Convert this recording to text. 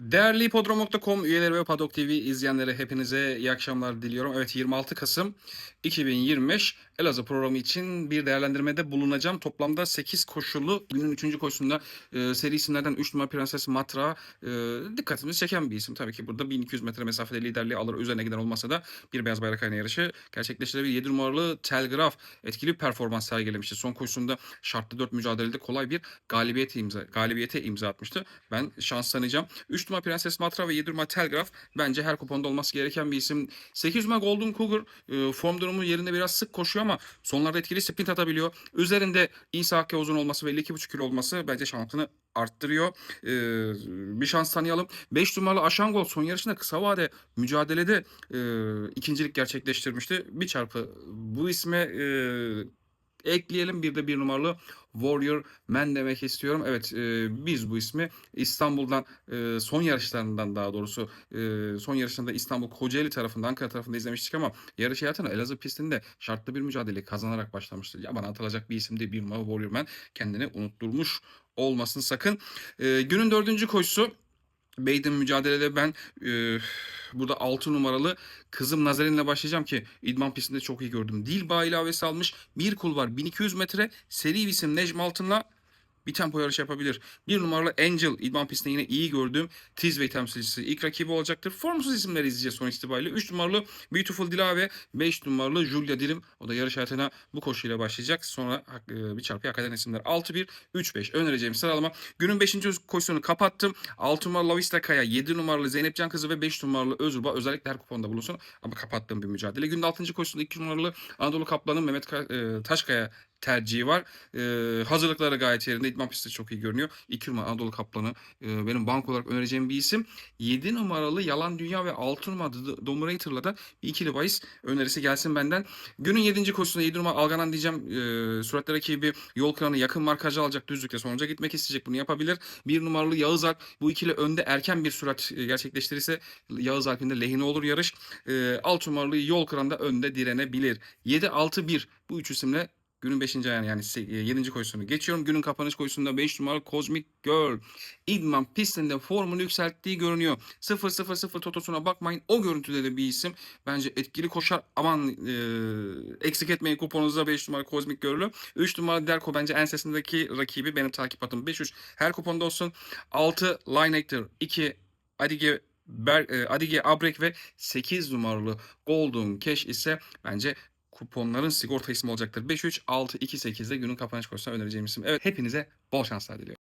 Değerli Hipodrom.com üyeleri ve Paddock TV izleyenlere hepinize iyi akşamlar diliyorum. Evet 26 Kasım 2025 Elazığ programı için bir değerlendirmede bulunacağım. Toplamda 8 koşulu günün 3. koşusunda e, seri isimlerden 3 numara Prenses Matra e, dikkatimizi çeken bir isim. Tabii ki burada 1200 metre mesafede liderliği alır. Üzerine giden olmasa da bir beyaz bayrak ayna yarışı gerçekleştirebilir. 7 numaralı Telgraf etkili performans sergilemişti. Son koşusunda şartlı 4 mücadelede kolay bir galibiyet imza, galibiyete imza atmıştı. Ben şanslanacağım. 3 numara Prenses Matra ve 7 numara Telgraf bence her kuponda olması gereken bir isim. 8 numara Golden Cougar e, form durumu yerinde biraz sık koşuyor ama sonlarda etkili sprint atabiliyor. Üzerinde İsa Hakkı uzun olması ve 52,5 kilo olması bence şansını arttırıyor. E, bir şans tanıyalım. 5 numaralı Aşangol son yarışında kısa vade mücadelede e, ikincilik gerçekleştirmişti. Bir çarpı bu isme ekleyelim. Bir de bir numaralı Warrior Man demek istiyorum. Evet e, biz bu ismi İstanbul'dan e, son yarışlarından daha doğrusu e, son yarışında İstanbul Kocaeli tarafında Ankara tarafında izlemiştik ama yarış hayatına Elazığ pistinde şartlı bir mücadele kazanarak başlamıştı. Ya bana atılacak bir isim değil bir numaralı Warrior Man kendini unutturmuş olmasın sakın. E, günün dördüncü koşusu Beyden mücadelede ben e, burada 6 numaralı kızım Nazaren'le başlayacağım ki idman pistinde çok iyi gördüm. Dilba ilavesi almış. Bir kul var 1200 metre. Seri isim Necm Altın'la bir tempo yarışı yapabilir. Bir numaralı Angel idman pistinde yine iyi gördüğüm Tizway temsilcisi ilk rakibi olacaktır. Formsuz isimleri izleyeceğiz son itibariyle. 3 numaralı Beautiful Dilave, 5 numaralı Julia Dilim. O da yarış hayatına bu koşuyla başlayacak. Sonra e, bir çarpı hak isimler 6-1, 3-5 önereceğim sıralama. Günün 5. koşusunu kapattım. 6 numaralı Lavista Kaya, 7 numaralı Zeynep Can Kızı ve 5 numaralı Özurba özellikle her kuponda bulunsun. Ama kapattığım bir mücadele. Günün 6. koşusunda 2 numaralı Anadolu Kaplan'ın Mehmet e, Taşkaya tercihi var. Ee, hazırlıkları gayet yerinde. İdman pisti çok iyi görünüyor. 2 numara Anadolu Kaplanı e, benim bank olarak önereceğim bir isim. 7 numaralı Yalan Dünya ve 6 numaralı Dominator'la da bir ikili bahis önerisi gelsin benden. Günün 7. koşusunda 7 numara Alganan diyeceğim. E, süratli rakibi yol kıranı yakın markajı alacak. Düzlükte sonuca gitmek isteyecek. Bunu yapabilir. 1 numaralı Yağız Alp bu ikili önde erken bir sürat gerçekleştirirse Yağız Alp'in de lehine olur yarış. E, 6 numaralı yol kıran da önde direnebilir. 7-6-1 bu üç isimle Günün 5. ayağını yani 7. koşusunu geçiyorum. Günün kapanış koşusunda 5 numaralı Cosmic Girl. İdman pistinde formunu yükselttiği görünüyor. 0-0-0 totosuna bakmayın. O görüntüde de bir isim. Bence etkili koşar. Aman e, eksik etmeyin kuponunuzda 5 numaralı Cosmic Girl'ü. 3 numaralı Derko bence ensesindeki rakibi benim takip adım 5-3. Her kuponda olsun. 6 Line Actor. 2 Adige Ber, e, Adige Abrek ve 8 numaralı Golden Cash ise bence kuponların sigorta ismi olacaktır. 5-3-6-2-8'de günün kapanış koşusuna önereceğim isim. Evet hepinize bol şanslar diliyorum.